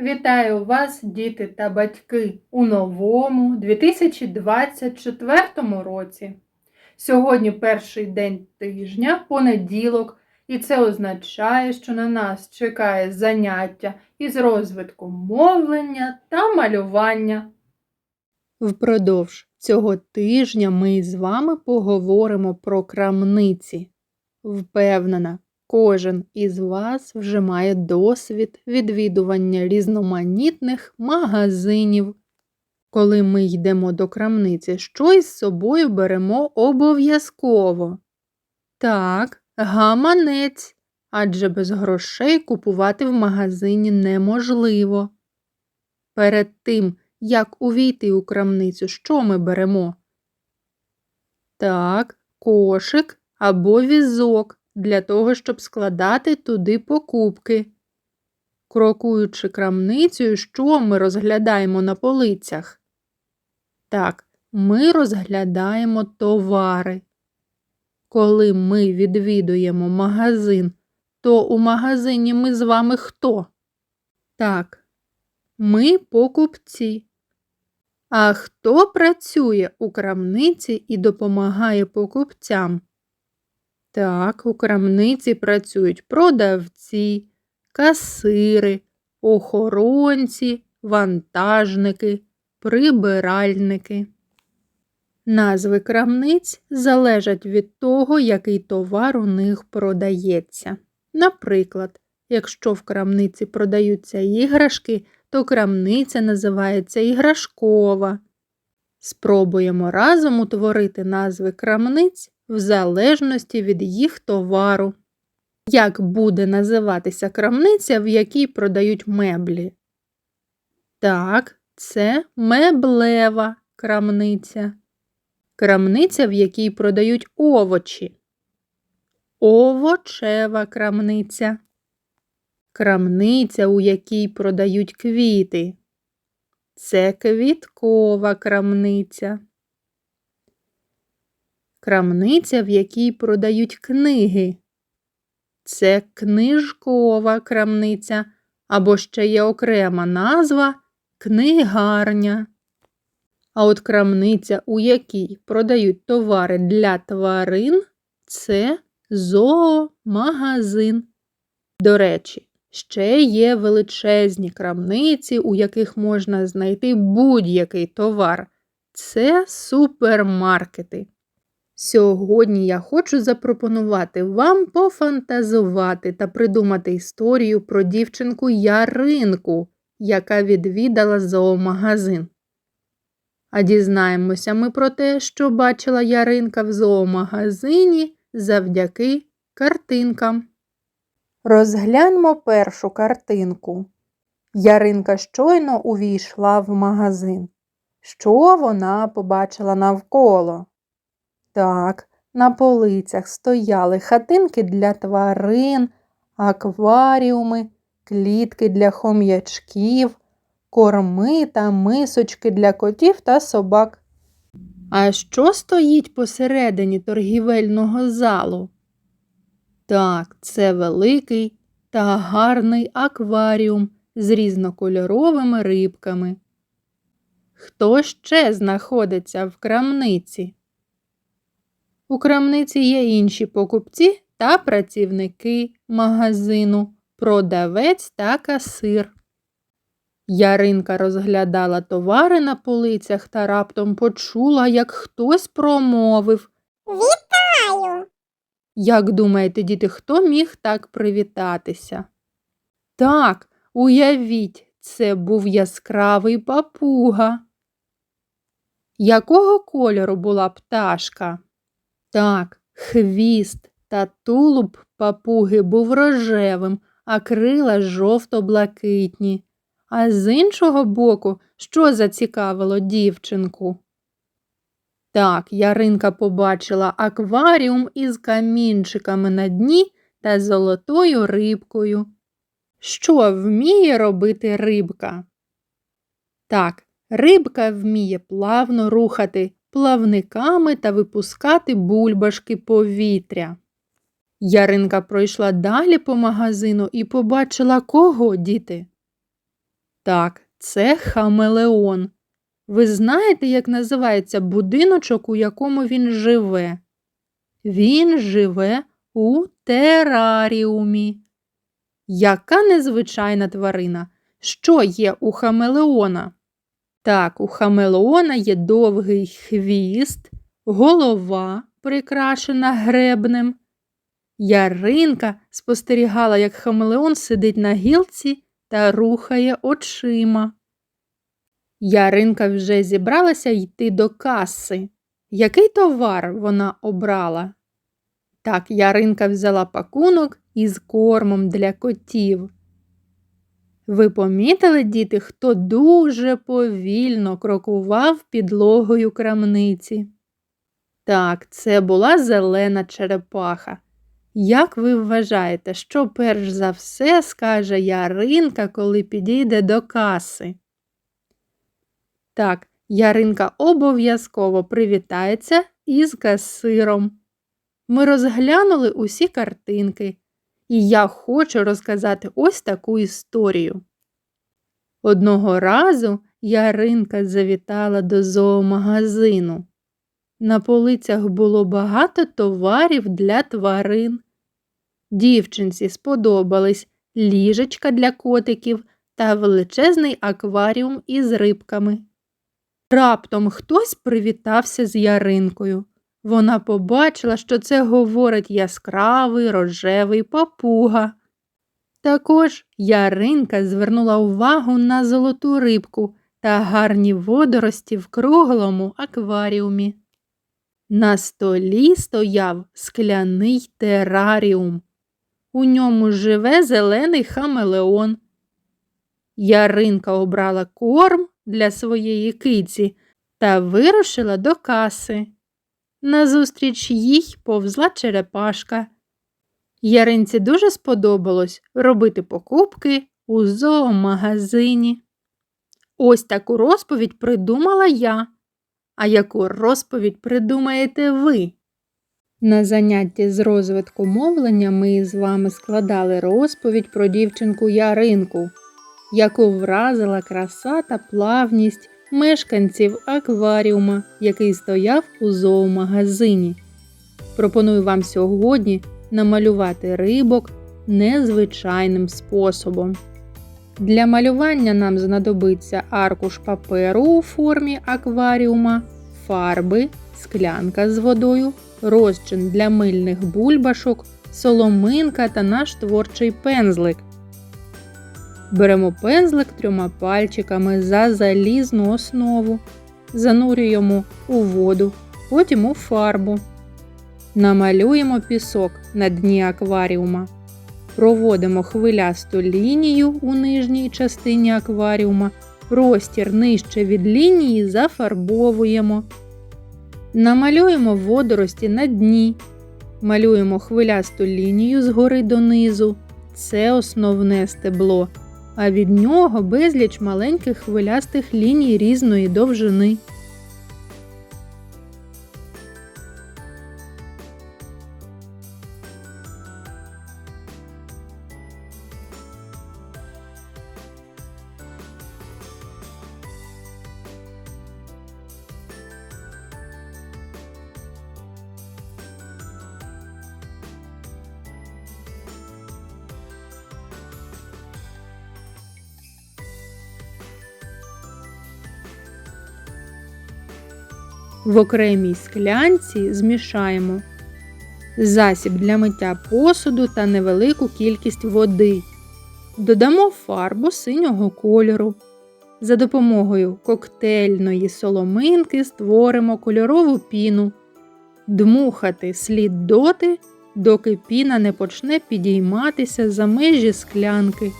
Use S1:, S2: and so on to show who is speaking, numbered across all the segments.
S1: Вітаю вас, діти та батьки, у новому 2024 році. Сьогодні перший день тижня, понеділок, і це означає, що на нас чекає заняття із розвитку мовлення та малювання. Впродовж цього тижня ми з вами поговоримо про крамниці. Впевнена, кожен із вас вже має досвід відвідування різноманітних магазинів. Коли ми йдемо до крамниці, що із собою беремо обов'язково? Так, гаманець, адже без грошей купувати в магазині неможливо. Перед тим, як увійти у крамницю, що ми беремо? Так, кошик або візок для того, щоб складати туди покупки. Крокуючи крамницею, що ми розглядаємо на полицях? Так, ми розглядаємо товари. Коли ми відвідуємо магазин, то у магазині ми з вами хто? Так, ми покупці. А хто працює у крамниці і допомагає покупцям? Так, у крамниці працюють продавці, касири, охоронці, вантажники, прибиральники. Назви крамниць залежать від того, який товар у них продається. Наприклад, якщо в крамниці продаються іграшки, то крамниця називається іграшкова. Спробуємо разом утворити назви крамниць в залежності від їх товару. Як буде називатися крамниця, в якій продають меблі? Так, це меблева крамниця. Крамниця, в якій продають овочі. Овочева крамниця. Крамниця, у якій продають квіти. Це квіткова крамниця. Крамниця, в якій продають книги. Це книжкова крамниця, або ще є окрема назва книгарня. А от крамниця, у якій продають товари для тварин, це зоомагазин. До речі, ще є величезні крамниці, у яких можна знайти будь-який товар. Це супермаркети. Сьогодні я хочу запропонувати вам пофантазувати та придумати історію про дівчинку Яринку, яка відвідала зоомагазин. А дізнаємося ми про те, що бачила Яринка в зоомагазині завдяки картинкам. Розгляньмо першу картинку. Яринка щойно увійшла в магазин. Що вона побачила навколо? Так, на полицях стояли хатинки для тварин, акваріуми, клітки для хом'ячків, корми та мисочки для котів та собак. А що стоїть посередині торгівельного залу? Так, це великий та гарний акваріум з різнокольоровими рибками. Хто ще знаходиться в крамниці? У крамниці є інші покупці та працівники магазину, продавець та касир. Яринка розглядала товари на полицях та раптом почула, як хтось промовив.
S2: Вітаю!
S1: Як думаєте, діти, хто міг так привітатися? Так, уявіть, це був яскравий папуга. Якого кольору була пташка? Так, хвіст та тулуб папуги був рожевим, а крила жовто-блакитні. А з іншого боку, що зацікавило дівчинку? Так, Яринка побачила акваріум із камінчиками на дні та золотою рибкою. Що вміє робити рибка? Так, рибка вміє плавно рухати плавниками та випускати бульбашки повітря. Яринка пройшла далі по магазину і побачила кого, діти? Так, це хамелеон. Ви знаєте, як називається будиночок, у якому він живе? Він живе у тераріумі. Яка незвичайна тварина? Що є у хамелеона? Так, у хамелеона є довгий хвіст, голова, прикрашена гребнем. Яринка спостерігала, як хамелеон сидить на гілці та рухає очима. Яринка вже зібралася йти до каси. Який товар вона обрала? Так, Яринка взяла пакунок із кормом для котів. Ви помітили, діти, хто дуже повільно крокував підлогою крамниці? Так, це була зелена черепаха. Як ви вважаєте, що перш за все скаже Яринка, коли підійде до каси? Так, Яринка обов'язково привітається із касиром. Ми розглянули усі картинки, і я хочу розказати ось таку історію. Одного разу Яринка завітала до зоомагазину. На полицях було багато товарів для тварин. Дівчинці сподобались ліжечка для котиків та величезний акваріум із рибками. Раптом хтось привітався з Яринкою. Вона побачила, що це говорить яскравий рожевий папуга. Також Яринка звернула увагу на золоту рибку та гарні водорості в круглому акваріумі. На столі стояв скляний тераріум. У ньому живе зелений хамелеон. Яринка обрала корм для своєї киці та вирушила до каси. Назустріч їй повзла черепашка. Яринці дуже сподобалось робити покупки у зоомагазині. Ось таку розповідь придумала я. А яку розповідь придумаєте ви? На занятті з розвитку мовлення ми з вами складали розповідь про дівчинку Яринку, яку вразила краса та плавність мешканців акваріума, який стояв у зоомагазині. Пропоную вам сьогодні намалювати рибок незвичайним способом. Для малювання нам знадобиться аркуш паперу у формі акваріума, фарби, склянка з водою, розчин для мильних бульбашок, соломинка та наш творчий пензлик. Беремо пензлик трьома пальчиками за залізну основу, занурюємо у воду, потім у фарбу. Намалюємо пісок на дні акваріума. Проводимо хвилясту лінію у нижній частині акваріума, простір нижче від лінії зафарбовуємо. Намалюємо водорості на дні. Малюємо хвилясту лінію згори донизу. Це основне стебло, а від нього безліч маленьких хвилястих ліній різної довжини. В окремій склянці змішаємо засіб для миття посуду та невелику кількість води. Додамо фарбу синього кольору. За допомогою коктейльної соломинки створимо кольорову піну. Дмухати слід доти, доки піна не почне підійматися за межі склянки.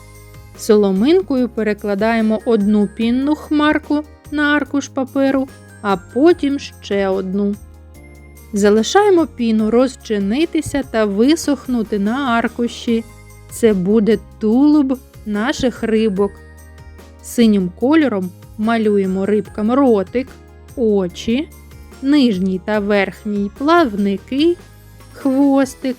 S1: Соломинкою перекладаємо одну пінну хмарку на аркуш паперу, а потім ще одну. Залишаємо піну розчинитися та висохнути на аркуші. Це буде тулуб наших рибок. Синім кольором малюємо рибкам ротик, очі, нижній та верхній плавники, хвостик.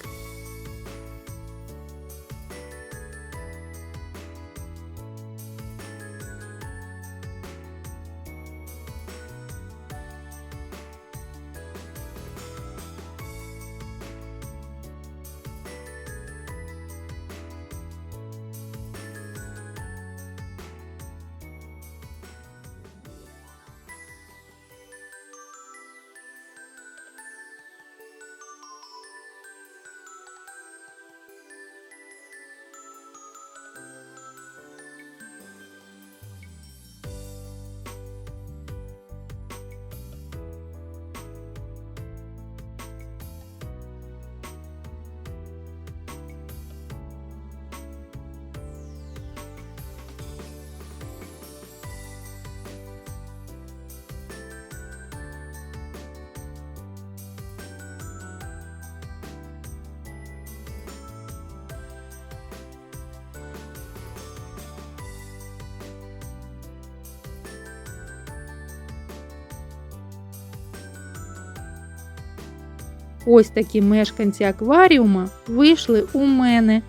S1: Ось такі мешканці акваріума вийшли у мене.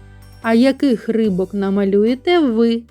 S1: А яких рибок намалюєте ви?